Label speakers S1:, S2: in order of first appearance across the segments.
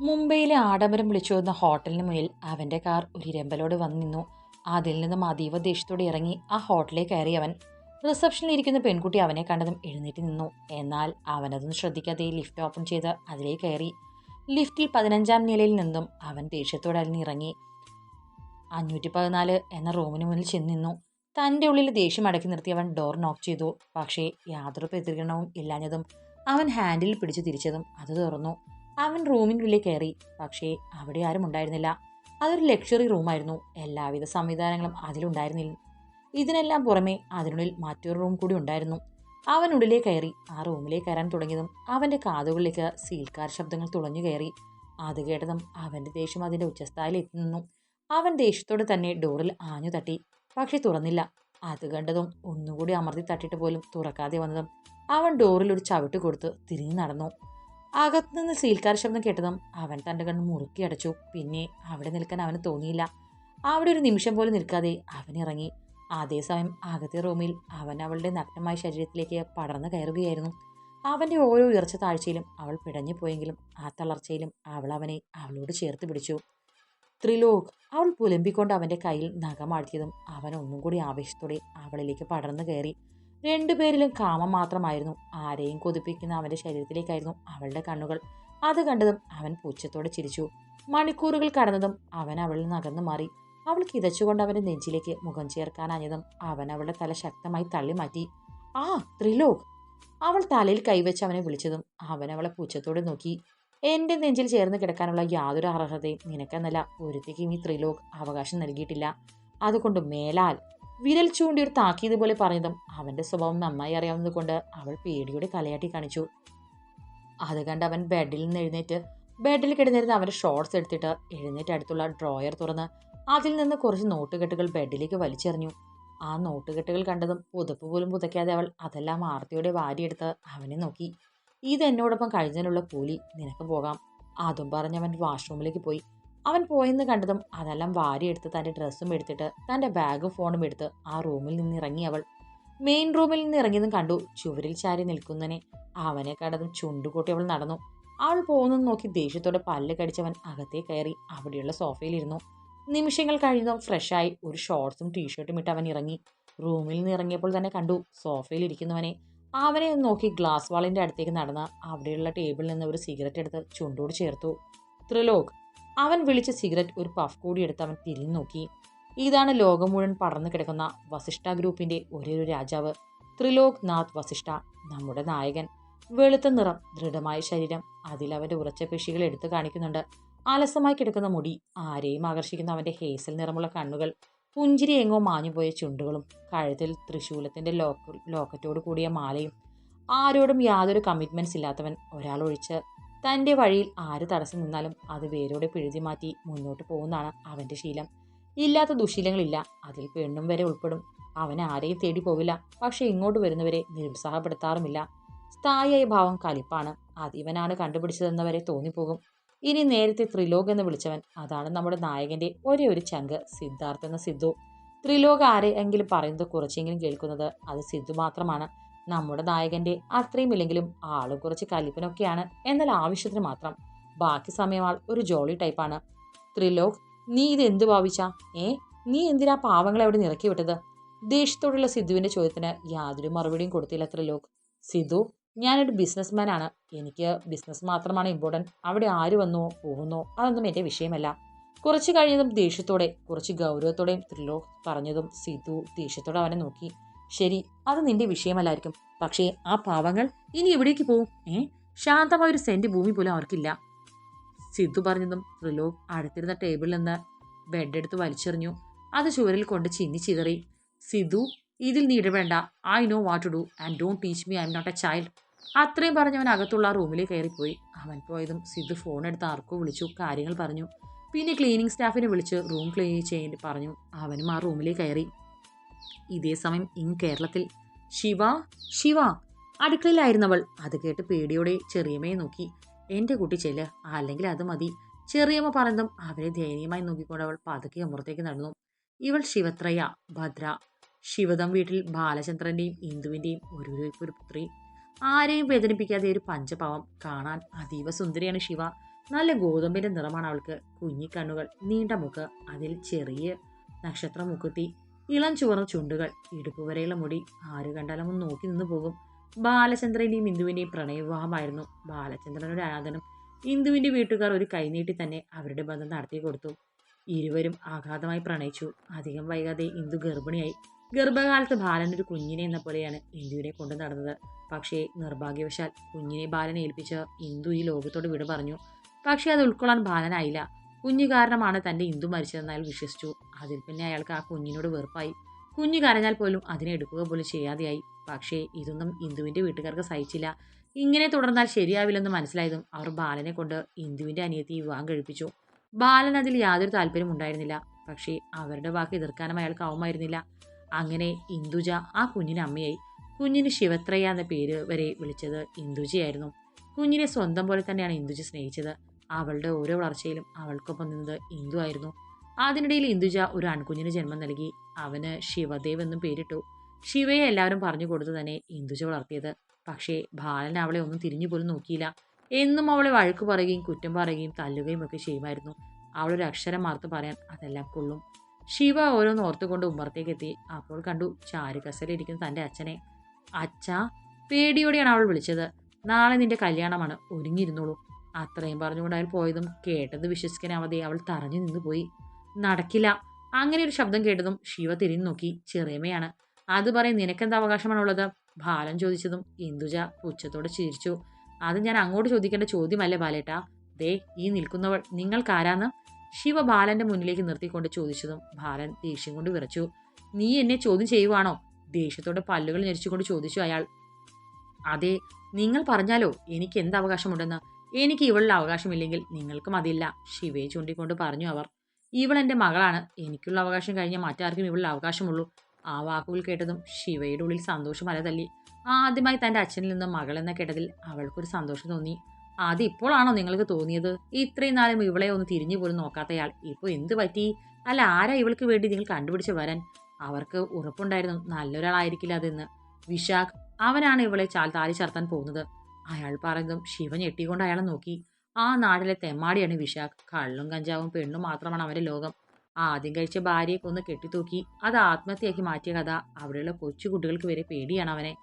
S1: മുംബൈയിലെ ആഡംബരം വിളിച്ചു വന്ന ഹോട്ടലിന് മുന്നിൽ അവന്റെ കാർ ഒരു ഇരമ്പലോട് വന്നു നിന്നു. അതിൽ നിന്നും അതീവ ദേഷ്യത്തോടെ ഇറങ്ങി ആ ഹോട്ടലിൽ കയറി അവൻ. റിസപ്ഷനിൽ ഇരിക്കുന്ന പെൺകുട്ടി അവനെ കണ്ടതും എഴുന്നേറ്റ് നിന്നു. എന്നാൽ അവനതൊന്നും ശ്രദ്ധിക്കാതെ ലിഫ്റ്റ് ഓപ്പൺ ചെയ്ത് അതിലേക്ക് കയറി. ലിഫ്റ്റിൽ പതിനഞ്ചാം നിലയിൽ നിന്നും അവൻ ദേഷ്യത്തോടെ അതിൽ ഇറങ്ങി. അഞ്ഞൂറ്റി പതിനാല് എന്ന റൂമിന് മുന്നിൽ ചെന്ന് നിന്നു. തന്റെ ഉള്ളിൽ ദേഷ്യം അടക്കി നിർത്തി അവൻ ഡോർ നോക്ക് ചെയ്തു. പക്ഷേ യാതൊരു പ്രതികരണവും ഇല്ലാഞ്ഞതും അവൻ ഹാൻഡിൽ പിടിച്ചു തിരിച്ചതും അത് തുറന്നു. അവൻ റൂമിനുള്ളിൽ കയറി. പക്ഷേ അവിടെ ആരും ഉണ്ടായിരുന്നില്ല. അതൊരു ലക്ഷറി റൂമായിരുന്നു എല്ലാവിധ സംവിധാനങ്ങളും അതിലുണ്ടായിരുന്നില്ല. ഇതിനെല്ലാം പുറമെ അതിനുള്ളിൽ മറ്റൊരു റൂം കൂടി ഉണ്ടായിരുന്നു. അവൻ ഉള്ളിലേ കയറി ആ റൂമിലേക്ക് കയറാൻ തുടങ്ങിയതും അവന്റെ കാതുകളിലേക്ക് സീൽക്കാർ ശബ്ദങ്ങൾ തുളഞ്ഞു കയറി. അത് കേട്ടതും അവന്റെ ദേഷ്യം അതിന്റെ ഉച്ചസ്ഥായിൽ നിന്നു. അവൻ ദേഷ്യത്തോടെ തന്നെ ഡോറിൽ ആഞ്ഞു തട്ടി. പക്ഷെ തുറന്നില്ല. അത് കണ്ടതും ഒന്നുകൂടി അമർത്തി തട്ടിട്ട് പോലും തുറക്കാതെ വന്നതും അവൻ ഡോറിൽ ഒരു ചവിട്ട് കൊടുത്ത് തിരിഞ്ഞു നടന്നു. അകത്തുനിന്ന് സീൽക്കാർ ശബ്ദം കേട്ടതും അവൻ തന്റെ കണ്ണ് മുറുക്കി അടച്ചു. പിന്നെ അവിടെ നിൽക്കാൻ അവന് തോന്നിയില്ല. അവിടെ ഒരു നിമിഷം പോലും നിൽക്കാതെ അവൻ ഇറങ്ങി. അതേസമയം അകത്തെ റൂമിൽ അവൻ അവളുടെ നഗ്നമായ ശരീരത്തിലേക്ക് പടർന്നു കയറുകയായിരുന്നു. അവന്റെ ഓരോ ഉയർച്ച താഴ്ചയിലും അവൾ പിടഞ്ഞു പോയെങ്കിലും ആ തളർച്ചയിലും അവൾ അവനെ അവളോട് ചേർത്ത് പിടിച്ചു. ത്രിലോക് അവൾ പുലമ്പിക്കൊണ്ട് അവന്റെ കയ്യിൽ നഖമാഴ്ത്തിയതും അവൻ ഒന്നും കൂടി ആവേശത്തോടെ അവളിലേക്ക് പടർന്നു കയറി. രണ്ടുപേരിലും കാമം മാത്രമായിരുന്നു. ആരെയും കൊതിപ്പിക്കുന്ന അവന്റെ ശരീരത്തിലേക്കായിരുന്നു അവളുടെ കണ്ണുകൾ. അത് കണ്ടതും അവൻ പുച്ഛത്തോടെ ചിരിച്ചു. മണിക്കൂറുകൾ കടന്നതും അവൻ അവളിൽ നകന്നു മാറി. അവൾ കിതച്ചുകൊണ്ട് അവന്റെ നെഞ്ചിലേക്ക് മുഖം ചേർക്കാനഞ്ഞതും അവൻ അവളുടെ തല ശക്തമായി തള്ളി മാറ്റി. ആ ത്രിലോക്! അവൾ തലയിൽ കൈവച്ച് അവനെ വിളിച്ചതും അവൻ അവളെ പുച്ഛത്തോടെ നോക്കി. എന്റെ നെഞ്ചിൽ ചേർന്ന് കിടക്കാനുള്ള യാതൊരു അർഹതയും നിനക്കെന്നല്ല. ഒരുത്തേക്കും ഈ ത്രിലോക് അവകാശം നൽകിയിട്ടില്ല. അതുകൊണ്ട് മേലാൽ വിരൽ ചൂണ്ടി ഒരു താക്കീത് പോലെ പറഞ്ഞതും അവന്റെ സ്വഭാവം നന്നായി അറിയാവുന്നത് കൊണ്ട് അവൾ പേടിയോടെ കലയാട്ടി കാണിച്ചു. അത് കണ്ട് അവൻ ബെഡിൽ നിന്ന് എഴുന്നേറ്റ് ബെഡിൽ കിടന്നിരുന്ന അവന്റെ ഷോർട്സ് എടുത്തിട്ട് എഴുന്നേറ്റ് അടുത്തുള്ള ഡ്രോയർ തുറന്ന് അതിൽ നിന്ന് കുറച്ച് നോട്ടുകെട്ടുകൾ ബെഡിലേക്ക് വലിച്ചെറിഞ്ഞു. ആ നോട്ടുകെട്ടുകൾ കണ്ടതും പുതപ്പ് പോലും പുതയ്ക്കാതെ അവൾ അതെല്ലാം ആർത്തിയോടെ വാരിയെടുത്ത് അവനെ നോക്കി. ഇത് എന്നോടൊപ്പം കഴിഞ്ഞതിനുള്ള കൂലി നിനക്ക് പോകാം. അതും പറഞ്ഞ് അവൻ വാഷ്റൂമിലേക്ക് പോയി. അവൻ പോയെന്ന് കണ്ടതും അതെല്ലാം വാരിയെടുത്ത് തന്റെ ഡ്രസ്സും എടുത്തിട്ട് തന്റെ ബാഗും ഫോണും എടുത്ത് ആ റൂമിൽ നിന്ന് ഇറങ്ങി അവൾ. മെയിൻ റൂമിൽ നിന്ന് ഇറങ്ങിയതും കണ്ടു ചുവരിൽ ചാരി നിൽക്കുന്നതിനെ അവനെ കണ്ടതും ചുണ്ടുകൂട്ടി അവൾ നടന്നു. അവൾ പോകുന്നത് നോക്കി ദേഷ്യത്തോടെ പല്ല് കടിച്ചവൻ അകത്തേ കയറി അവിടെയുള്ള സോഫയിലിരുന്നു നിമിഷങ്ങൾ കഴിഞ്ഞതും ഫ്രഷായി ഒരു ഷോർട്സും ടീഷർട്ടും ഇട്ട് അവൻ ഇറങ്ങി. റൂമിൽ നിന്ന് ഇറങ്ങിയപ്പോൾ തന്നെ കണ്ടു സോഫയിൽ ഇരിക്കുന്നവനെ. അവനെ നോക്കി ഗ്ലാസ് വാളിന്റെ അടുത്തേക്ക് നടന്ന് അവിടെയുള്ള ടേബിളിൽ നിന്ന് ഒരു സിഗരറ്റ് എടുത്ത് ചുണ്ടോട് ചേർത്തു. ത്രിലോക് അവൻ വിളിച്ച സിഗരറ്റ് ഒരു പഫ് കൂടി എടുത്ത് അവൻ തിരിഞ്ഞു നോക്കി. ഇതാണ് ലോകം മുഴുവൻ പടർന്നു കിടക്കുന്ന വസിഷ്ഠ ഗ്രൂപ്പിന്റെ ഒരേ ഒരു രാജാവ് ത്രിലോക് നാഥ് വസിഷ്ഠ നമ്മുടെ നായകൻ. വെളുത്ത നിറം ദൃഢമായ ശരീരം. അതിൽ അവന്റെ ഉറച്ച പേശികൾ എടുത്തു കാണിക്കുന്നുണ്ട്. അലസമായി കിടക്കുന്ന മുടി ആരെയും ആകർഷിക്കുന്ന അവന്റെ ഹേസൽ നിറമുള്ള കണ്ണുകൾ. പുഞ്ചിരി എങ്ങോ മാഞ്ഞുപോയ ചുണ്ടുകളും കഴുത്തിൽ തൃശൂലത്തിന്റെ ലോക്ക് ലോക്കറ്റോട് കൂടിയ മാലയും. ആരോടും യാതൊരു കമ്മിറ്റ്മെന്റ്സ് ഇല്ലാത്തവൻ ഒരാളൊഴിച്ച് തന്റെ വഴിയിൽ ആര് തടസ്സം നിന്നാലും അത് വേരോടെ പിഴുതി മാറ്റി മുന്നോട്ട് പോകുന്നതാണ് അവന്റെ ശീലം. ഇല്ലാത്ത ദുശീലങ്ങളില്ല. അതിൽ പെണ്ണും വരെ ഉൾപ്പെടും. അവൻ ആരെയും തേടി പോവില്ല. പക്ഷെ ഇങ്ങോട്ട് വരുന്നവരെ നിരുത്സാഹപ്പെടുത്താറുമില്ല. സ്ഥായിയായ ഭാവം കലിപ്പാണ്. അത് ഇവനാണ് കണ്ടുപിടിച്ചതെന്നവരെ തോന്നിപ്പോകും. ഇനി നേരത്തെ ത്രിലോക് എന്ന് വിളിച്ചവൻ അതാണ് നമ്മുടെ നായകന്റെ ഒരേ ഒരു ചങ്ക്. സിദ്ധാർത്ഥ് എന്ന സിദ്ധു. ത്രിലോക് ആരെയെങ്കിലും പറയുന്നത് കുറച്ചെങ്കിലും കേൾക്കുന്നത് അത് സിദ്ധു മാത്രമാണ്. നമ്മുടെ നായകന്റെ അത്രയും ഇല്ലെങ്കിലും ആളും കുറച്ച് കലിപ്പനൊക്കെയാണ്. എന്നാൽ ആവശ്യത്തിന് മാത്രം. ബാക്കി സമയം ആൾ ഒരു ജോളി ടൈപ്പാണ് ത്രിലോക് നീ ഇത് എന്ത് ഭാവിച്ചാ? ഏ? നീ എന്തിനാ പാവങ്ങളെ അവിടെ നിറക്കി വിട്ടത്? ദേഷ്യത്തോടുള്ള സിദ്ധുവിന്റെ ചോദ്യത്തിന് യാതൊരു മറുപടിയും കൊടുത്തില്ല ത്രിലോക്. സിദ്ധു ഞാനൊരു ബിസിനസ്മാൻ ആണ്. എനിക്ക് ബിസിനസ് മാത്രമാണ് ഇമ്പോർട്ടന്റ് അവിടെ ആര് വന്നോ പോകുന്നോ അതൊന്നും എന്റെ വിഷയമല്ല. കുറച്ച് കഴിഞ്ഞതും ദേഷ്യത്തോടെ കുറച്ച് ഗൗരവത്തോടെയും ത്രിലോക് പറഞ്ഞതും സിദ്ധു ദേഷ്യത്തോടെ അവനെ നോക്കി. ശരി അത് നിന്റെ വിഷയമല്ലായിരിക്കും. പക്ഷേ ആ പാവങ്ങൾ ഇനി എവിടേക്ക് പോവും? ഏ? ശാന്തമായ ഒരു സെന്റ് ഭൂമി പോലും അവർക്കില്ല. സിദ്ധു പറഞ്ഞതും ത്രിലോക് അടുത്തിരുന്ന ടേബിളിൽ നിന്ന് ബെഡ് എടുത്ത് വലിച്ചെറിഞ്ഞു. അത് ചുവരിൽ കൊണ്ട് ചിന്നി ചിതറി. സിദ്ധു ഇതിൽ നീ ഇടപെടേണ്ട. I know what to do and don't teach me I am not a child അത്രയും പറഞ്ഞവൻ അകത്തുള്ള റൂമിലേക്ക് കയറിപ്പോയി. അവൻ പോയതും സിദ്ധു ഫോൺ എടുത്ത് ആർക്കോ വിളിച്ചു കാര്യങ്ങൾ പറഞ്ഞു. പിന്നെ ക്ലീനിങ് സ്റ്റാഫിനെ വിളിച്ച് റൂം ക്ലീൻ ചെയ്യാൻ പറഞ്ഞു. അവനും ആ റൂമിലേക്ക് കയറി. ഇതേ സമയം ഇങ് കേരളത്തിൽ. ശിവ ശിവ അടുക്കളയിലായിരുന്നവൾ. അത് കേട്ട് പേടിയോടെ ചെറിയമ്മയെ നോക്കി. എന്റെ കുട്ടി ചെല്ല് അല്ലെങ്കിൽ അത് മതി. ചെറിയമ്മ പറഞ്ഞതും അവരെ ദയനീയമായി നോക്കിക്കൊണ്ട് അവൾ പതുക്കെ അമ്പുറത്തേക്ക് നടന്നു. ഇവൾ ശിവത്രയ ഭദ്ര. ശിവദം വീട്ടിൽ ബാലചന്ദ്രന്റെയും ഇന്ദുവിന്റെയും ഒരു ഒരു പുത്രി. ആരെയും വേദനിപ്പിക്കാതെ ഒരു പഞ്ചപാവം കാണാൻ അതീവ സുന്ദരിയാണ് ശിവ. നല്ല ഗോതമ്പിന്റെ നിറമാണ് അവൾക്ക്. കുഞ്ഞിക്കണ്ണുകൾ നീണ്ട മുക്ക് അതിൽ ചെറിയ നക്ഷത്ര മുക്കുത്തി ഇളം ചുവന്ന ചുണ്ടുകൾ ഇടുപ്പ് വരെയുള്ള മുടി ആര് കണ്ടാലും ഒന്ന് നോക്കി നിന്ന് പോകും. ബാലചന്ദ്രന്റെയും ഇന്ദുവിന്റെയും പ്രണയവിവാഹമായിരുന്നു. ബാലചന്ദ്രനൊരു ആരാധനം ഇന്ദുവിന്റെ വീട്ടുകാർ ഒരു കൈനീട്ടി തന്നെ അവരുടെ ബന്ധം നടത്തി കൊടുത്തു. ഇരുവരും ആഘാതമായി പ്രണയിച്ചു. അധികം വൈകാതെ ഇന്ദു ഗർഭിണിയായി. ഗർഭകാലത്ത് ബാലൻ ഒരു കുഞ്ഞിനെ എന്ന പോലെയാണ് ഇന്ദുവിനെ കൊണ്ടു നടന്നത്. പക്ഷേ നിർഭാഗ്യവശാൽ കുഞ്ഞിനെ ബാലനെ ഏൽപ്പിച്ച ഇന്ദു ഈ ലോകത്തോട് വിട പറഞ്ഞു. പക്ഷേ അത് ഉൾക്കൊള്ളാൻ ബാലനായില്ല. കുഞ്ഞു കാരണമാണ് തന്റെ ഇന്ദു മരിച്ചതെന്ന് അയാൾ വിശ്വസിച്ചു. അതിൽ പിന്നെ അയാൾക്ക് ആ കുഞ്ഞിനോട് വെറുപ്പായി. കുഞ്ഞു കരഞ്ഞാൽ പോലും അതിനെ എടുക്കുക പോലും ചെയ്യാതെയായി. പക്ഷേ ഇതൊന്നും ഇന്ദുവിന്റെ വീട്ടുകാർക്ക് സഹിച്ചില്ല. ഇങ്ങനെ തുടർന്നാൽ ശരിയാവില്ലെന്ന് മനസ്സിലായതും അവർ ബാലനെ കൊണ്ട് ഇന്ദുവിന്റെ അനിയത്തി വിവാഹം കഴിപ്പിച്ചു. ബാലൻ അതിൽ യാതൊരു താല്പര്യം ഉണ്ടായിരുന്നില്ല. പക്ഷേ അവരുടെ വാക്ക് എതിർക്കാനും അയാൾക്ക് ആവുമായിരുന്നില്ല അങ്ങനെ ഇന്ദുജ ആ കുഞ്ഞിന് അമ്മയായി. കുഞ്ഞിന് ശിവത്രയ എന്ന പേര് വരെ വിളിച്ചത് ഇന്ദുജയായിരുന്നു. കുഞ്ഞിനെ സ്വന്തം പോലെ തന്നെയാണ് ഇന്ദുജ സ്നേഹിച്ചത്. അവളുടെ ഓരോ വളർച്ചയിലും അവൾക്കൊപ്പം നിന്നത് ഇന്ദു ആയിരുന്നു. അതിനിടയിൽ ഇന്ദുജ ഒരു ആൺകുഞ്ഞിന് ജന്മം നൽകി. അവന് ശിവദേവ് എന്നും പേരിട്ടു. ശിവയെ എല്ലാവരും പറഞ്ഞു കൊടുത്തു തന്നെ ഇന്ദുജ വളർത്തിയത്. പക്ഷേ ബാലൻ അവളെ ഒന്നും തിരിഞ്ഞു പോലും നോക്കിയില്ല. എന്നും അവളെ വഴക്ക് പറയുകയും കുറ്റം പറയുകയും തല്ലുകയും ഒക്കെ ചെയ്യുമായിരുന്നു. അവളൊരു അക്ഷരം മാർത്ത് പറയാൻ അതെല്ലാം കൊള്ളും. ശിവ ഓരോന്ന് ഓർത്തുകൊണ്ട് ഉമ്മറത്തേക്ക് എത്തി. അപ്പോൾ കണ്ടു ചാരുകസലിരിക്കുന്ന തന്റെ അച്ഛനെ. അച്ഛ പേടിയോടെയാണ് അവൾ വിളിച്ചത്. നാളെ നിന്റെ കല്യാണമാണ്. ഒരുങ്ങിയിരുന്നോളൂ. അത്രയും പറഞ്ഞുകൊണ്ട് അയാൾ പോയതും കേട്ടത് വിശ്വസിക്കാനാവാതെ അവൾ തറഞ്ഞു നിന്ന് പോയി. നടക്കില്ല. അങ്ങനെ ഒരു ശബ്ദം കേട്ടതും ശിവ തിരിഞ്ഞു നോക്കി. ചെറിയമ്മയാണ്. അത് പറയും നിനക്കെന്താ അവകാശമാണുള്ളത്? ബാലൻ ചോദിച്ചതും ഇന്ദുജ പുച്ഛത്തോടെ ചിരിച്ചു. അത് ഞാൻ അങ്ങോട്ട് ചോദിക്കേണ്ട ചോദ്യമല്ലേ ബാലേട്ടാ. ദേ ഈ നിൽക്കുന്നവൾ നിങ്ങൾക്കാരാന്ന്? ശിവ ബാലന്റെ മുന്നിലേക്ക് നിർത്തിക്കൊണ്ട് ചോദിച്ചതും ബാലൻ ദേഷ്യം കൊണ്ട് വിറച്ചു. നീ എന്നെ ചോദ്യം ചെയ്യുവാണോ? ദേഷ്യത്തോടെ പല്ലുകൾ ഞെരിച്ചുകൊണ്ട് ചോദിച്ചു അയാൾ. അതെ നിങ്ങൾ പറഞ്ഞാലോ? എനിക്ക് എന്ത് അവകാശമുണ്ടെന്ന്? എനിക്ക് ഇവളുടെ അവകാശമില്ലെങ്കിൽ നിങ്ങൾക്കും അതില്ല. ശിവയെ ചൂണ്ടിക്കൊണ്ട് പറഞ്ഞു അവർ. ഇവൾ എന്റെ മകളാണ്. എനിക്കുള്ള അവകാശം കഴിഞ്ഞാൽ മറ്റാർക്കും ഇവളുടെ അവകാശമുള്ളൂ. ആ വാക്കുകൾ കേട്ടതും ശിവയുടെ ഉള്ളിൽ സന്തോഷം അല തല്ലി ആദ്യമായി തന്റെ അച്ഛനിൽ നിന്ന് മകൾ എന്ന കേട്ടതിൽ അവൾക്കൊരു സന്തോഷം തോന്നി. അത് ഇപ്പോഴാണോ നിങ്ങൾക്ക് തോന്നിയത്? ഇത്രയും നാളും ഇവളെ ഒന്ന് തിരിഞ്ഞു പോലും നോക്കാത്തയാൾ. ഇപ്പോൾ എന്ത് പറ്റി? അല്ല ആരാ ഇവൾക്ക് വേണ്ടി നിങ്ങൾ കണ്ടുപിടിച്ച് വരാൻ? അവർക്ക് ഉറപ്പുണ്ടായിരുന്നു. നല്ലൊരാളായിരിക്കില്ല അതെന്ന്. വിശാഖ് അവനാണ് ഇവളെ ചാൽ താലി ചേർത്താൻ പോകുന്നത്. അയാൾ പറഞ്ഞതും ശിവ ഞെട്ടിക്കൊണ്ട് അയാളെ നോക്കി. ആ നാടിലെ തെമ്മാടിയാണ് വിശാഖ്. കള്ളും കഞ്ചാവും പെണ്ണും മാത്രമാണ് അവന്റെ ലോകം. ആദ്യം കഴിച്ച ഭാര്യയെ കൊന്ന് കെട്ടിത്തൂക്കി. അത് ആത്മഹത്യയാക്കി മാറ്റിയ കഥ. അവിടെയുള്ള കൊച്ചുകുട്ടികൾക്ക് വരെ പേടിയാണ് അവനെ.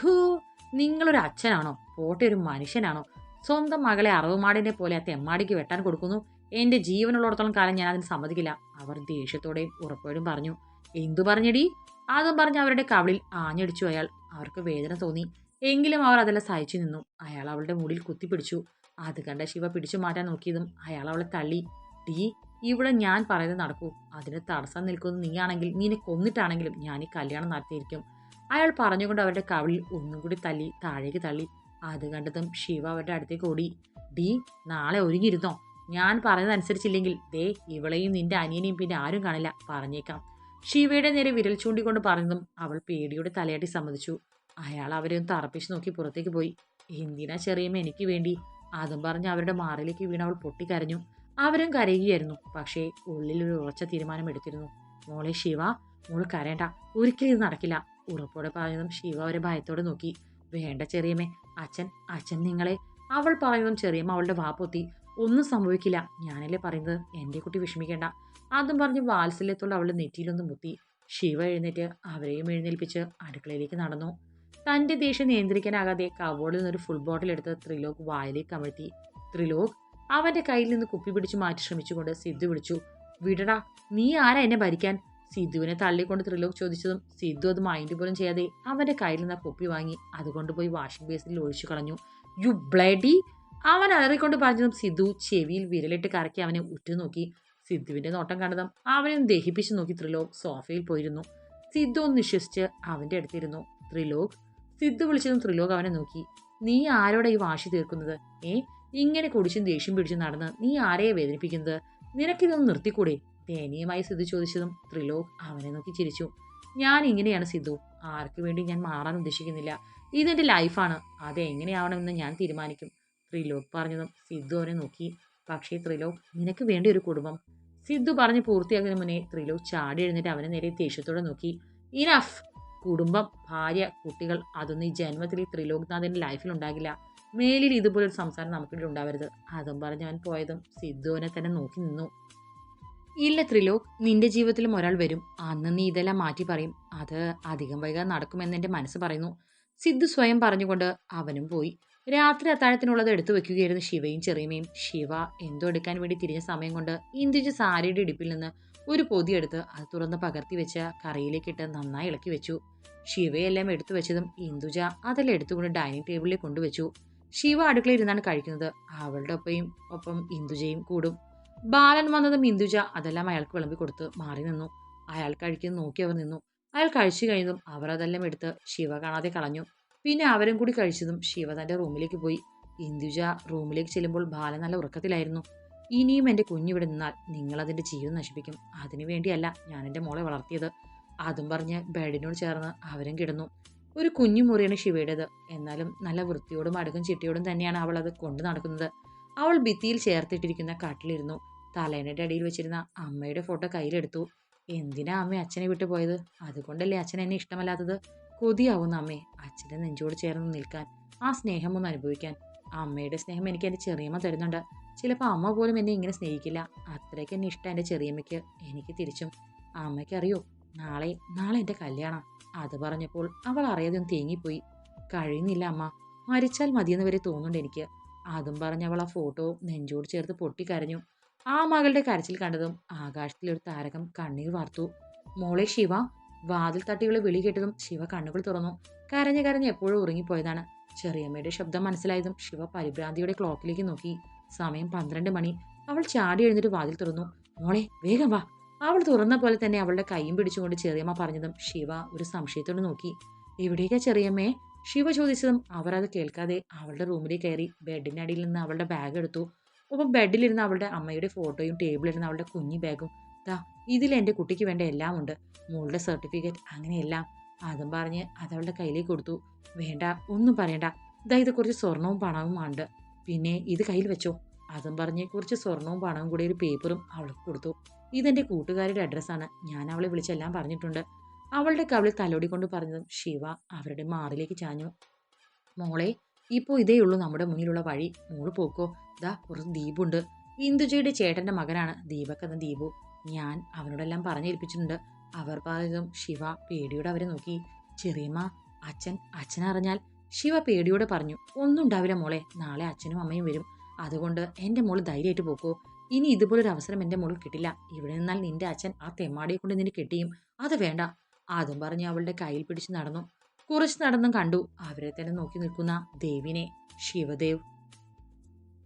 S1: ധൂ നിങ്ങളൊരു അച്ഛനാണോ? പോട്ടെ ഒരു മനുഷ്യനാണോ? സ്വന്തം മകളെ അറവുമാടിനെ പോലെ ആ തെമ്മാടിക്ക് വെട്ടാൻ കൊടുക്കുന്നു. എന്റെ ജീവനുള്ളിടത്തോളം കാലം ഞാൻ അതിന് സമ്മതിക്കില്ല. അവർ ദേഷ്യത്തോടെയും ഉറപ്പോടും പറഞ്ഞു. എന്തു പറഞ്ഞടി? അതും പറഞ്ഞ് അവരുടെ കവിളിൽ ആഞ്ഞടിച്ചു അയാൾ. അവർക്ക് വേദന തോന്നി. എങ്കിലും അവർ അതെല്ലാം സഹിച്ചു നിന്നു. അയാൾ അവളുടെ മുടിയിൽ കുത്തിപ്പിടിച്ചു അത് കണ്ട ശിവ പിടിച്ചു മാറ്റാൻ നോക്കിയതും അയാൾ അവളെ തള്ളി. ടീ ഇവിടെ ഞാൻ പറയുന്നത് നടക്കൂ. അതിന് തടസ്സം നിൽക്കുന്ന നീയാണെങ്കിൽ നീനെ കൊന്നിട്ടാണെങ്കിലും ഞാൻ ഈ കല്യാണം നടത്തിയിരിക്കും. അയാൾ പറഞ്ഞുകൊണ്ട് അവരുടെ കവിളിൽ ഒന്നും കൂടി തല്ലി താഴേക്ക് തള്ളി. അത് കണ്ടതും ശിവ അവരുടെ അടുത്തേക്ക് ഓടി. ഡി നാളെ ഒരുങ്ങിയിരുന്നോ? ഞാൻ പറഞ്ഞതനുസരിച്ചില്ലെങ്കിൽ ദേ ഇവളെയും നിന്റെ അനിയനെയും പിന്നെ ആരും കാണില്ല. പറഞ്ഞേക്കാം. ശിവയുടെ നേരെ വിരൽ ചൂണ്ടിക്കൊണ്ട് പറഞ്ഞതും അവൾ പേടിയോടെ തലയാട്ടി സമ്മതിച്ചു. അയാൾ അവരെ ഒന്ന് തറപ്പിച്ച് നോക്കി പുറത്തേക്ക് പോയി. എന്തിനാ ചെറിയമ്മ എനിക്ക് വേണ്ടി? അതും പറഞ്ഞ് അവരുടെ മാറിലേക്ക് വീണ് അവൾ പൊട്ടിക്കരഞ്ഞു. അവരും കരയുകയായിരുന്നു. പക്ഷേ ഉള്ളിൽ ഒരു ഉറച്ച തീരുമാനം എടുത്തിരുന്നു. മോളെ ശിവ മോൾ കരയണ്ട. ഒരിക്കലും ഇത് നടക്കില്ല. ഉറപ്പോടെ പറഞ്ഞതും ശിവ അവരെ ഭയത്തോടെ നോക്കി. വേണ്ട ചെറിയമ്മേ അച്ഛൻ അച്ഛൻ നിങ്ങളെ. അവൾ പറയുന്നതും ചെറിയമ്മ അവളുടെ വാപ്പൊത്തി പൊത്തി. ഒന്നും സംഭവിക്കില്ല. ഞാനല്ലേ പറയുന്നത്? എന്റെ കുട്ടി വിഷമിക്കേണ്ട. അതും പറഞ്ഞ് വാത്സല്യത്തോടെ അവളുടെ നെറ്റിയിലൊന്ന് മുത്തി. ശിവ എഴുന്നേറ്റ് അവരെയും എഴുന്നേൽപ്പിച്ച് അടുക്കളയിലേക്ക് നടന്നു. തന്റെ ദേഷ്യം നിയന്ത്രിക്കാനാകാതെ കവോളിൽ നിന്നൊരു ഫുൾ ബോട്ടിൽ എടുത്ത ത്രിലോക് വായിലേക്ക് കമഴ്ത്തി ത്രിലോക് അവന്റെ കയ്യിൽ നിന്ന് കുപ്പി പിടിച്ചു മാറ്റി ശ്രമിച്ചുകൊണ്ട് സിദ്ധു വിളിച്ചു. വിടടാ നീ ആരാ എന്നെ ഭരിക്കാൻ? സിദ്ധുവിനെ തള്ളിക്കൊണ്ട് ത്രിലോക് ചോദിച്ചതും സിദ്ധു അത് മൈൻഡ് പോലും ചെയ്യാതെ അവന്റെ കയ്യിൽ നിന്ന് ആ കുപ്പി വാങ്ങി അതുകൊണ്ട് പോയി വാഷിംഗ് ബേസിൽ ഒഴിച്ചു കളഞ്ഞു. യു ബ്ലഡി അവൻ അലറിക്കൊണ്ട് പറഞ്ഞതും സിദ്ധു ചെവിയിൽ വിരലിട്ട് കറക്കി അവനെ ഉറ്റുനോക്കി. സിദ്ധുവിന്റെ നോട്ടം കണ്ടതും അവനെ ദഹിപ്പിച്ചു നോക്കി ത്രിലോക് സോഫയിൽ പോയിരുന്നു. സിദ്ധു ഒന്ന് നിശ്വസിച്ച് അവന്റെ അടുത്തിരുന്നു ത്രിലോക് സിദ്ധു വിളിച്ചതും ത്രിലോക് അവനെ നോക്കി. നീ ആരോടെ ഈ വാശി തീർക്കുന്നത്? ഏ? ഇങ്ങനെ കുടിച്ചും ദേഷ്യം പിടിച്ചും നടന്ന് നീ ആരെയെ വേദനിപ്പിക്കുന്നത്? നിനക്കിതൊന്ന് നിർത്തിക്കൂടെ? ദയനീയമായി സിദ്ധു ചോദിച്ചതും ത്രിലോക് അവനെ നോക്കി ചിരിച്ചു. ഞാൻ ഇങ്ങനെയാണ് സിദ്ധു. ആർക്കു വേണ്ടി ഞാൻ മാറാൻ ഉദ്ദേശിക്കുന്നില്ല. ഇതെന്റെ ലൈഫാണ്. അത് എങ്ങനെയാവണമെന്ന് ഞാൻ തീരുമാനിക്കും. ത്രിലോക് പറഞ്ഞതും സിദ്ധു അവനെ നോക്കി. പക്ഷേ ത്രിലോക് നിനക്ക് വേണ്ട ഒരു കുടുംബം. സിദ്ധു പറഞ്ഞ് പൂർത്തിയാക്കുന്ന മുന്നേ ത്രിലോക് ചാടി എഴുന്നേറ്റ് അവനെ നേരെ ദേഷ്യത്തോടെ നോക്കി. ഇനഫ്! കുടുംബം ഭാര്യ കുട്ടികൾ അതൊന്നും ഈ ജന്മത്തിൽ ഈ ത്രിലോക്നാഥിന്റെ ലൈഫിൽ ഉണ്ടാകില്ല. മേലിൽ ഇതുപോലൊരു സംസാരം നമുക്കിവിടെ ഉണ്ടാവരുത്. അതും പറഞ്ഞ് അവൻ പോയതും സിദ്ധുവിനെ തന്നെ നോക്കി നിന്നു. ഇല്ല ത്രിലോക് നിന്റെ ജീവിതത്തിലും ഒരാൾ വരും. അന്ന് നീ ഇതെല്ലാം മാറ്റി പറയും. അത് അധികം വൈകാതെ നടക്കുമെന്ന് എന്റെ മനസ്സ് പറയുന്നു. സിദ്ധു സ്വയം പറഞ്ഞുകൊണ്ട് അവനും പോയി. രാത്രി അത്താഴത്തിനുള്ളത് എടുത്തു വെക്കുകയായിരുന്നു ശിവയും ചെറിയമയും ശിവ എന്തോ എടുക്കാൻ വേണ്ടി തിരിഞ്ഞ സമയം കൊണ്ട് ഇന്ദുജ സാരിയുടെ ഇടുപ്പിൽ നിന്ന് ഒരു പൊതിയെടുത്ത് അത് തുറന്ന് പകർത്തി വെച്ച കറിയിലേക്കിട്ട് നന്നായി ഇളക്കി വെച്ചു. ശിവയെല്ലാം എടുത്തു വെച്ചതും ഇന്ദുജ അതെല്ലാം എടുത്തുകൊണ്ട് ഡൈനിങ് ടേബിളിൽ കൊണ്ടുവച്ചു. ശിവ അടുക്കളയിൽ ഇരുന്നാണ് കഴിക്കുന്നത്. അവളുടെ ഒപ്പയും ഒപ്പം ഇന്ദുജയും കൂടും. ബാലൻ വന്നതും ഇന്ദുജ അതെല്ലാം അയാൾക്ക് വിളമ്പി കൊടുത്ത് മാറി നിന്നു. അയാൾ കഴിക്കുന്നത് നോക്കി അവർ നിന്നു. അയാൾ കഴിച്ചു കഴിഞ്ഞതും അവർ അതെല്ലാം എടുത്ത് ശിവ കാണാതെ കളഞ്ഞു. പിന്നെ അവരും കൂടി കഴിച്ചതും ശിവ തന്റെ റൂമിലേക്ക് പോയി. ഇന്ദുജ റൂമിലേക്ക് ചെല്ലുമ്പോൾ ബാലൻ നല്ല ഉറക്കത്തിലായിരുന്നു. ഇനിയും എന്റെ കുഞ്ഞിവിടെ നിന്നാൽ നിങ്ങളതിന്റെ ജീവിതം നശിപ്പിക്കും. അതിനു വേണ്ടിയല്ല ഞാൻ എന്റെ മോളെ വളർത്തിയത്. അതും പറഞ്ഞ് ബെഡിനോട് ചേർന്ന് അവരും കിടന്നു. ഒരു കുഞ്ഞു മുറിയാണ് ശിവയുടേത്. എന്നാലും നല്ല വൃത്തിയോടും അടുക്കും ചിട്ടയോടും തന്നെയാണ് അവൾ അത് കൊണ്ടു നടക്കുന്നത്. അവൾ ഭിത്തിയിൽ ചേർത്തിട്ടിരിക്കുന്ന കട്ടിലിരുന്നു. തലേനയുടെ അടിയിൽ വെച്ചിരുന്ന അമ്മയുടെ ഫോട്ടോ കയ്യിലെടുത്തു. എന്തിനാ അമ്മ അച്ഛനെ വിട്ടു പോയത്? അതുകൊണ്ടല്ലേ അച്ഛൻ എന്നെ ഇഷ്ടമല്ലാത്തത്? കൊതിയാവുന്ന അമ്മേ. അച്ഛന്റെ നെഞ്ചോട് ചേർന്ന് നിൽക്കാൻ ആ സ്നേഹം ഒന്ന് അനുഭവിക്കാൻ. അമ്മയുടെ സ്നേഹം എനിക്ക് എന്റെ ചെറിയമ്മ തരുന്നുണ്ട്. ചിലപ്പോൾ അമ്മ പോലും എന്നെ ഇങ്ങനെ സ്നേഹിക്കില്ല. അത്രയ്ക്ക് എന്നെ ഇഷ്ടം എന്റെ ചെറിയമ്മയ്ക്ക്. എനിക്ക് തിരിച്ചും അമ്മയ്ക്കറിയോ നാളെ നാളെ എന്റെ കല്യാണം. അത് പറഞ്ഞപ്പോൾ അവൾ അറിയാതെ തേങ്ങിപ്പോയി. കഴിയുന്നില്ല അമ്മ. മരിച്ചാൽ മതിയെന്ന് വരെ തോന്നുന്നുണ്ട് എനിക്ക്. അതും പറഞ്ഞ് അവൾ ആ ഫോട്ടോ നെഞ്ചോട് ചേർത്ത് പൊട്ടിക്കരഞ്ഞു. ആ മകളുടെ കരച്ചിൽ കണ്ടതും ആകാശത്തിലൊരു താരകം കണ്ണീർ വാർത്തു. മോളെ ശിവ. വാതിൽ തട്ടിയുള്ള വിളി കേട്ടതും ശിവ കണ്ണുകൾ തുറന്നു. കരഞ്ഞ് കരഞ്ഞ് എപ്പോഴും ഉറങ്ങിപ്പോയതാണ്. ചെറിയമ്മയുടെ ശബ്ദം മനസ്സിലായതും ശിവ പരിഭ്രാന്തിയുടെ ക്ലോക്കിലേക്ക് നോക്കി. സമയം പന്ത്രണ്ട് മണി. അവൾ ചാടി എഴുന്നേറ്റ് വാതിൽ തുറന്നു. മോളെ വേഗം വാ. അവൾ തുറന്ന പോലെ തന്നെ അവളുടെ കൈയും പിടിച്ചുകൊണ്ട് ചെറിയമ്മ പറഞ്ഞതും ശിവ ഒരു സംശയത്തോട് നോക്കി. എവിടേക്കാ ചെറിയമ്മേ? ശിവ ചോദിച്ചതും അവർ അത് കേൾക്കാതെ അവളുടെ റൂമിലേക്ക് കയറി ബെഡിന്റെ അടിയിൽ നിന്ന് അവളുടെ ബാഗ് എടുത്തു. ഒപ്പം ബെഡിലിരുന്ന അവളുടെ അമ്മയുടെ ഫോട്ടോയും ടേബിളിലിരുന്ന അവളുടെ കുഞ്ഞു ബാഗും ദാ ഇതിൽ എന്റെ കുട്ടിക്ക് വേണ്ട എല്ലാം ഉണ്ട്. മോളുടെ സർട്ടിഫിക്കറ്റ് അങ്ങനെയെല്ലാം. അതും പറഞ്ഞ് അത് അവളുടെ കയ്യിലേക്ക് കൊടുത്തു. വേണ്ട ഒന്നും പറയണ്ട. ദാ ഇത് കുറച്ച് സ്വർണവും പണവും ഉണ്ട് പിന്നെ ഇത് കയ്യിൽ വെച്ചോ. അതും പറഞ്ഞ് കുറച്ച് സ്വർണവും പണവും കൂടി ഒരു പേപ്പറും അവൾക്ക് കൊടുത്തു. ഇതെന്റെ കൂട്ടുകാരുടെ അഡ്രസ്സാണ് ഞാൻ അവളെ വിളിച്ചെല്ലാം പറഞ്ഞിട്ടുണ്ട്. അവളുടെ കവിളിൽ തലോടിക്കൊണ്ട് പറഞ്ഞതും ശിവ അവരുടെ മാറിലേക്ക് ചാഞ്ഞു. മോളെ ഇപ്പോൾ ഇതേ ഉള്ളൂ നമ്മുടെ മുന്നിലുള്ള വഴി. മോൾ പോക്കോ. ദാ കുറച്ച് ദീപുണ്ട്. ഇന്ദുജയുടെ ചേട്ടന്റെ മകനാണ് ദീപക് എന്ന ദീപു. ഞാൻ അവനോടെല്ലാം പറഞ്ഞേൽപ്പിച്ചിട്ടുണ്ട്. അവർ പറഞ്ഞതും ശിവ പേടിയോടെ അവരെ നോക്കി. ചെറിയമ്മ അച്ഛൻ അച്ഛനറിഞ്ഞാൽ ശിവ പേടിയോടെ പറഞ്ഞു ഒന്നും ഉണ്ടാവില്ല മോളെ നാളെ അച്ഛനും അമ്മയും വരും. അതുകൊണ്ട് എന്റെ മോൾ ധൈര്യമായിട്ട് പോക്കോ. ഇനി ഇതുപോലൊരു അവസരം എന്റെ മോൾ കിട്ടില്ല. ഇവിടെ നിന്നാൽ നിന്റെ അച്ഛൻ ആ തെമ്മാടിയെ കൊണ്ട് നിന്നെ കെട്ടിയും. അത് വേണ്ട. അതും പറഞ്ഞ് അവളുടെ കയ്യിൽ പിടിച്ച് നടന്നു. കുറച്ച് നടന്നും കണ്ടു. അവരെ തന്നെ നോക്കി നിൽക്കുന്ന ദേവിനെ ശിവദേവ്.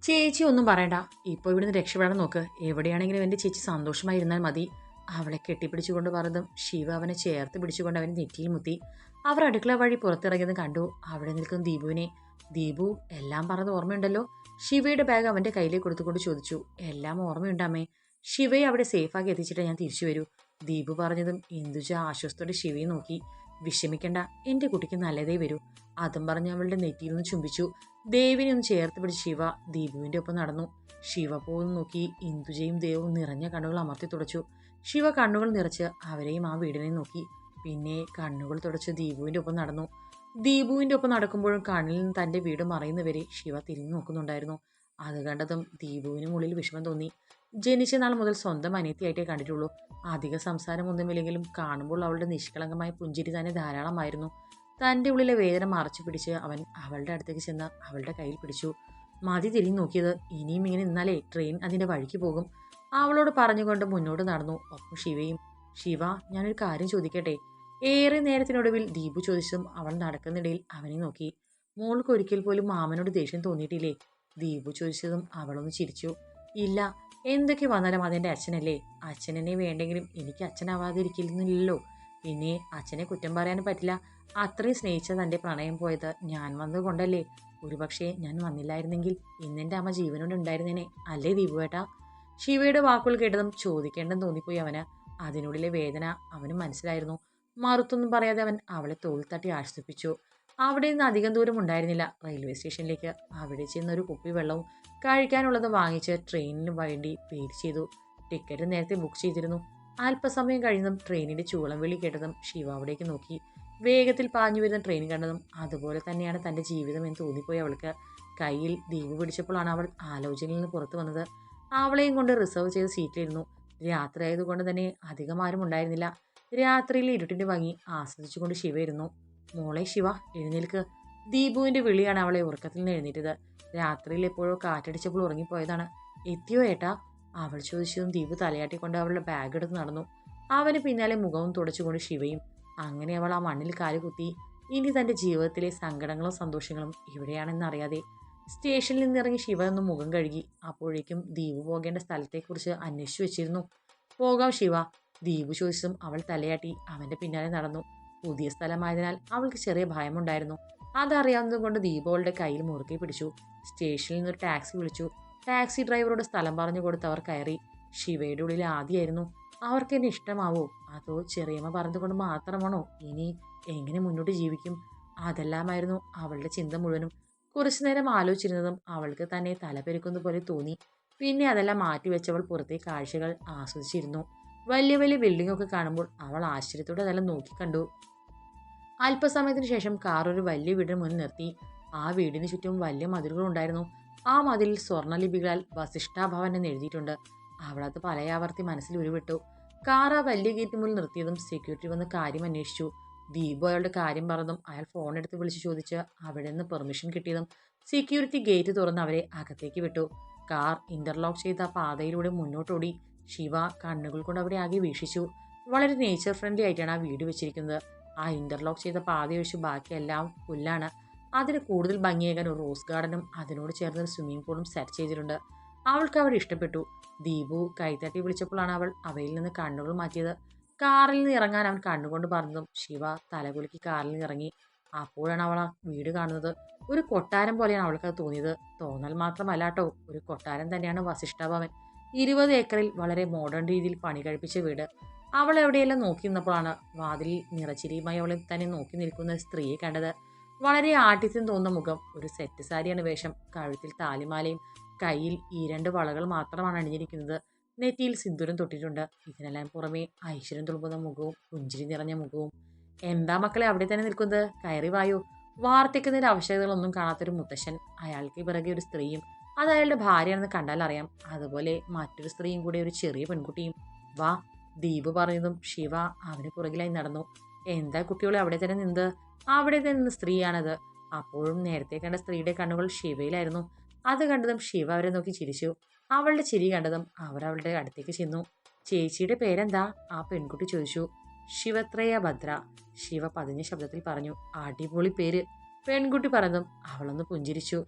S1: ചേച്ചി ഒന്നും പറയണ്ട. ഇപ്പോൾ ഇവിടുന്ന് രക്ഷപ്പെടാൻ നോക്ക്. എവിടെയാണെങ്കിലും എന്റെ ചേച്ചി സന്തോഷമായിരുന്നാൽ മതി. അവളെ കെട്ടിപ്പിടിച്ചുകൊണ്ട് പറഞ്ഞതും ശിവ അവനെ ചേർത്ത് പിടിച്ചുകൊണ്ട് അവനെ നെറ്റിയിൽ മുത്തി. അവർ അടുക്കള വഴി പുറത്തിറങ്ങിയത് കണ്ടു. അവിടെ നിൽക്കുന്ന ദീപുവിനെ ദീപു എല്ലാം പറഞ്ഞ് ഓർമ്മയുണ്ടല്ലോ? ശിവയുടെ ബാഗ് അവന്റെ കയ്യിലേക്ക് കൊടുത്തുകൊണ്ട് ചോദിച്ചു. എല്ലാം ഓർമ്മയുണ്ടമ്മേ ശിവയെ അവിടെ സേഫാക്കി എത്തിച്ചിട്ട് ഞാൻ തിരിച്ചു വരൂ. ദീപു പറഞ്ഞതും ഇന്ദുജ ആശ്വസ്തോടെ ശിവയെ നോക്കി. വിഷമിക്കണ്ട എന്റെ കുട്ടിക്ക് നല്ലതേ വരൂ. അതും പറഞ്ഞ് അവളുടെ നെറ്റിയിൽ നിന്ന് ചുംബിച്ചു. ദേവിനെ ഒന്ന് ചേർത്ത് പിടിച്ച് ശിവ ദീപുവിന്റെ ഒപ്പം നടന്നു. ശിവ പോകുന്നു നോക്കി ഇന്ദുജയും ദേവും നിറഞ്ഞ കണ്ണുകൾ അമർത്തി തുടച്ചു. ശിവ കണ്ണുകൾ നിറച്ച് അവരെയും ആ വീടിനെയും നോക്കി. പിന്നെ കണ്ണുകൾ തുടച്ച് ദീപുവിന്റെ ഒപ്പം നടന്നു. ദീപുവിന്റെ ഒപ്പം നടക്കുമ്പോഴും കണ്ണിൽ നിന്ന് തന്റെ വീട് മറയുന്നവരെ ശിവ തിരിഞ്ഞു നോക്കുന്നുണ്ടായിരുന്നു. അത് കണ്ടതും ദീപുവിനും ഉള്ളിൽ വിഷമം തോന്നി. ജനിച്ച നാൾ മുതൽ സ്വന്തം അനിയത്തിയായിട്ടേ കണ്ടിട്ടുള്ളൂ. അധിക സംസാരമൊന്നുമില്ലെങ്കിലും കാണുമ്പോൾ അവളുടെ നിഷ്കളങ്കമായ പുഞ്ചിരി തന്നെ ധാരാളമായിരുന്നു. തന്റെ ഉള്ളിലെ വേദന മറച്ചു പിടിച്ച് അവൻ അവളുടെ അടുത്തേക്ക് ചെന്ന് അവളുടെ കയ്യിൽ പിടിച്ചു. മതി തിരിഞ്ഞു നോക്കിയത് ഇനിയും ഇങ്ങനെ നിന്നാലേ ട്രെയിൻ അതിന്റെ വഴിക്ക് പോകും. അവളോട് പറഞ്ഞുകൊണ്ട് മുന്നോട്ട് നടന്നു. ഒപ്പം ശിവയും ശിവ ഞാനൊരു കാര്യം ചോദിക്കട്ടെ? ഏറെ നേരത്തിനൊടുവിൽ ദീപു ചോദിച്ചതും അവൾ നടക്കുന്നിടയിൽ അവനെ നോക്കി. മോൾക്ക് ഒരിക്കൽ പോലും മാമനോട് ദേഷ്യം തോന്നിയിട്ടില്ലേ? ദീപു ചോദിച്ചതും അവളൊന്ന് ചിരിച്ചു. ഇല്ല എന്തൊക്കെ വന്നാലും അതെന്റെ അച്ഛനല്ലേ? അച്ഛനെന്നെ വേണ്ടെങ്കിലും എനിക്ക് അച്ഛനാവാതിരിക്കുന്നില്ലല്ലോ പിന്നെ അച്ഛനെ കുറ്റം പറയാനും പറ്റില്ല. അത്രയും സ്നേഹിച്ച തന്റെ പ്രണയം പോയത്. ഞാൻ വന്നതുകൊണ്ടല്ലേ. ഒരുപക്ഷെ ഞാൻ വന്നില്ലായിരുന്നെങ്കിൽ ഇന്നെന്റെ അമ്മ ജീവനോട് ഉണ്ടായിരുന്നേനെ. അല്ലേ ദീപുവേട്ടാ? ശിവയുടെ വാക്കുകൾ കേട്ടതും ചോദിക്കേണ്ടെന്ന് തോന്നിപ്പോയി അവന്. അതിനുള്ളിലെ വേദന അവന് മനസ്സിലായിരുന്നു. മറുത്തൊന്നും പറയാതെ അവൻ അവളെ തോളിൽ തട്ടി ആശ്വസിപ്പിച്ചു. അവിടെ നിന്ന് അധികം ദൂരം ഉണ്ടായിരുന്നില്ല. റെയിൽവേ സ്റ്റേഷനിലേക്ക്. അവിടെ ചെന്നൊരു കുപ്പി വെള്ളവും കഴിക്കാനുള്ളത് വാങ്ങിച്ച് ട്രെയിനിന് വേണ്ടി വെയിറ്റ് ചെയ്തു. ടിക്കറ്റ് നേരത്തെ ബുക്ക് ചെയ്തിരുന്നു. അല്പസമയം കഴിഞ്ഞതും ട്രെയിനിന്റെ ചൂളം വിളി കേട്ടതും ശിവ അവിടേക്ക് നോക്കി. വേഗത്തിൽ പാഞ്ഞു വരുന്ന ട്രെയിൻ കണ്ടതും അതുപോലെ തന്നെയാണ് തന്റെ ജീവിതം എന്ന് തോന്നിപ്പോയി അവൾക്ക്. കയ്യിൽ ദീപ് പിടിച്ചപ്പോഴാണ് അവൾ ആലോചനയിൽ നിന്ന് പുറത്തു വന്നത്. അവളെയും കൊണ്ട് റിസർവ് ചെയ്ത സീറ്റിലിരുന്നു. രാത്രി ആയതുകൊണ്ട് തന്നെ അധികം ആരും ഉണ്ടായിരുന്നില്ല. രാത്രിയിൽ ഇരുട്ടിന്റെ ഭംഗി ആസ്വദിച്ചുകൊണ്ട് ശിവ ഇരുന്നു. മോളെ ശിവ എഴുന്നേൽക്ക്. ദീപുവിന്റെ വിളിയാണ് അവളെ ഉറക്കത്തിൽ നിന്ന് എഴുന്നേറ്റത്. രാത്രിയിൽ എപ്പോഴോ കാറ്റടിച്ചപ്പോൾ ഉറങ്ങിപ്പോയതാണ്. എത്തിയോ ഏട്ടാ? അവൾ ചോദിച്ചതും ദീപു തലയാട്ടിക്കൊണ്ട് അവളുടെ ബാഗ് എടുത്ത് നടന്നു. അവന് പിന്നാലെ മുഖവും തുടച്ചുകൊണ്ട് ശിവയും അങ്ങനെ അവൾ ആ മണ്ണിൽ കാലുകുത്തി. ഇനി തന്റെ ജീവിതത്തിലെ സങ്കടങ്ങളും സന്തോഷങ്ങളും ഇവിടെയാണെന്നറിയാതെ സ്റ്റേഷനിൽ നിന്നിറങ്ങി ശിവ ഒന്ന് മുഖം കഴുകി. അപ്പോഴേക്കും ദ്വീപ് പോകേണ്ട സ്ഥലത്തെക്കുറിച്ച് അന്വേഷിച്ചു വെച്ചിരുന്നു. പോകാം ശിവ ദ്വീപ് ചോദിച്ചതും അവൾ തലയാട്ടി. അവന്റെ പിന്നാലെ നടന്നു. പുതിയ സ്ഥലമായതിനാൽ അവൾക്ക് ചെറിയ ഭയമുണ്ടായിരുന്നു. അതറിയാവുന്നത് കൊണ്ട് ദീപു അവളുടെ കയ്യിൽ മുറുക്കി പിടിച്ചു. സ്റ്റേഷനിൽ നിന്നൊരു ടാക്സി വിളിച്ചു. ടാക്സി ഡ്രൈവറോട് സ്ഥലം പറഞ്ഞു കൊടുത്ത് അവർ കയറി. ശിവയുടെ ഉള്ളിൽ ആദ്യമായിരുന്നു അവർക്ക് എന്നെ ഇഷ്ടമാവോ? അതോ ചെറിയമ്മ പറഞ്ഞതുകൊണ്ട് മാത്രമാണോ? ഇനി എങ്ങനെ മുന്നോട്ട് ജീവിക്കും? അതെല്ലാമായിരുന്നു അവളുടെ ചിന്ത മുഴുവനും. കുറച്ചു നേരം ആലോചിച്ചിരുന്നതും അവൾക്ക് തന്നെ തലപെരുക്കുന്ന പോലെ തോന്നി. പിന്നെ അതെല്ലാം മാറ്റിവെച്ചവൾ പുറത്തെ കാഴ്ചകൾ ആസ്വദിച്ചിരുന്നു. വലിയ വലിയ ബിൽഡിംഗ് ഒക്കെ കാണുമ്പോൾ അവൾ ആശ്ചര്യത്തോടെ അതെല്ലാം നോക്കിക്കണ്ടു അല്പസമയത്തിന് ശേഷം കാർ ഒരു വലിയ വീടിന് മുന്നിൽ നിർത്തി. ആ വീടിന് ചുറ്റും വലിയ മതിലുകൾ ഉണ്ടായിരുന്നു. ആ മതിലിൽ സ്വർണലിപികളാൽ വസിഷ്ഠാഭവൻ എന്ന് എഴുതിയിട്ടുണ്ട്. അവളത് പലയാവർത്തി മനസ്സിൽ ഉരുവിട്ടു. കാർ ആ വലിയ ഗേറ്റ് മുന്നിൽ നിർത്തിയതും സെക്യൂരിറ്റി വന്ന് കാര്യം അന്വേഷിച്ചു. ദീപു അയാളുടെ കാര്യം പറഞ്ഞതും അയാൾ ഫോൺ എടുത്ത് വിളിച്ച് ചോദിച്ച് അവിടെ നിന്ന് പെർമിഷൻ കിട്ടിയതും സെക്യൂരിറ്റി ഗേറ്റ് തുറന്ന് അവരെ അകത്തേക്ക് വിട്ടു. കാർ ഇന്റർലോക്ക് ചെയ്ത പാതയിലൂടെ മുന്നോട്ടോടി. ശിവ കണ്ണുകൾ കൊണ്ട് അവരെ ആകെ വീക്ഷിച്ചു. വളരെ നേച്ചർ ഫ്രണ്ട്ലി ആയിട്ടാണ് ആ വീട് വെച്ചിരിക്കുന്നത്. ആ ഇന്റർലോക്ക് ചെയ്ത പാത ഒഴിച്ച് ബാക്കിയെല്ലാം പുല്ലാണ്. അതിന് കൂടുതൽ ഭംഗിയേകാൻ ഒരു റോസ് ഗാർഡനും അതിനോട് ചേർന്ന് ഒരു സ്വിമ്മിംഗ് പൂളും സെറ്റ് ചെയ്തിട്ടുണ്ട്. അവൾക്ക് അവിടെ ഇഷ്ടപ്പെട്ടു. ദീപു കൈത്തട്ടി വിളിച്ചപ്പോഴാണ് അവൾ അവയിൽ നിന്ന് കണ്ണുകൾ മാറ്റിയത്. കാറിൽ നിന്ന് ഇറങ്ങാൻ അവൻ കണ്ണുകൊണ്ട് പറഞ്ഞതും ശിവ തലകുലുക്കി കാറിൽ നിന്ന് ഇറങ്ങി. അപ്പോഴാണ് അവൾ ആ വീട് കാണുന്നത്. ഒരു കൊട്ടാരം പോലെയാണ് അവൾക്ക് അത് തോന്നിയത്. തോന്നൽ മാത്രമല്ല കേട്ടോ ഒരു കൊട്ടാരം തന്നെയാണ് വസിഷ്ഠ ഭവൻ ഇരുപത് ഏക്കറിൽ വളരെ മോഡേൺ രീതിയിൽ പണി കഴിപ്പിച്ച വീട്. അവൾ എവിടെയെല്ലാം നോക്കി നിന്നപ്പോഴാണ് വാതിലിൽ നിറച്ചിരിയുമായി അവളെ തന്നെ നോക്കി നിൽക്കുന്ന സ്ത്രീയെ കണ്ടത്. വളരെ ആട്ടിത്യം തോന്നുന്ന മുഖം ഒരു സെറ്റ് സാരിയാണ് വേഷം കഴുത്തിൽ താലിമാലയും കയ്യിൽ ഈ രണ്ട് വളകൾ മാത്രമാണ് അണിഞ്ഞിരിക്കുന്നത്. നെറ്റിയിൽ സിന്ദൂരം തൊട്ടിട്ടുണ്ട്. ഇതിനെല്ലാം പുറമെ ഐശ്വര്യം തുളുമ്പുന്ന മുഖവും പുഞ്ചിരി നിറഞ്ഞ മുഖവും. എന്താ മക്കളെ അവിടെ തന്നെ നിൽക്കുന്നത്? കയറി വായു. വാർത്തിക്കുന്നതിന്റെ ആവശ്യകതകളൊന്നും കാണാത്തൊരു മുത്തശ്ശൻ അയാൾക്ക് പിറകെ ഒരു സ്ത്രീയും അത് അയാളുടെ ഭാര്യയാണെന്ന് കണ്ടാൽ അറിയാം. അതുപോലെ മറ്റൊരു സ്ത്രീയും കൂടി ഒരു ചെറിയ പെൺകുട്ടിയും. വാ ദീപ് പറഞ്ഞതും ശിവ അവന് പുറകിലായി നടന്നു. എന്താ കുട്ടികളെ അവിടെ തന്നെ നിന്ന്? അവിടെ നിന്ന് സ്ത്രീയാണത്. അപ്പോഴും നേരത്തെ കണ്ട സ്ത്രീയുടെ കണ്ണുകൾ ശിവയിലായിരുന്നു. അത് കണ്ടതും ശിവ അവരെ നോക്കി ചിരിച്ചു. അവളുടെ ചിരി കണ്ടതും അവർ അവളുടെ അടുത്തേക്ക് ചെന്നു. ചേച്ചിയുടെ പേരെന്താ? ആ പെൺകുട്ടി ചോദിച്ചു. ശിവത്രയ ഭദ്ര. ശിവ പതിഞ്ഞ ശബ്ദത്തിൽ പറഞ്ഞു അടിപൊളി പേര്. പെൺകുട്ടി പറഞ്ഞതും അവളൊന്ന് പുഞ്ചിരിച്ചു.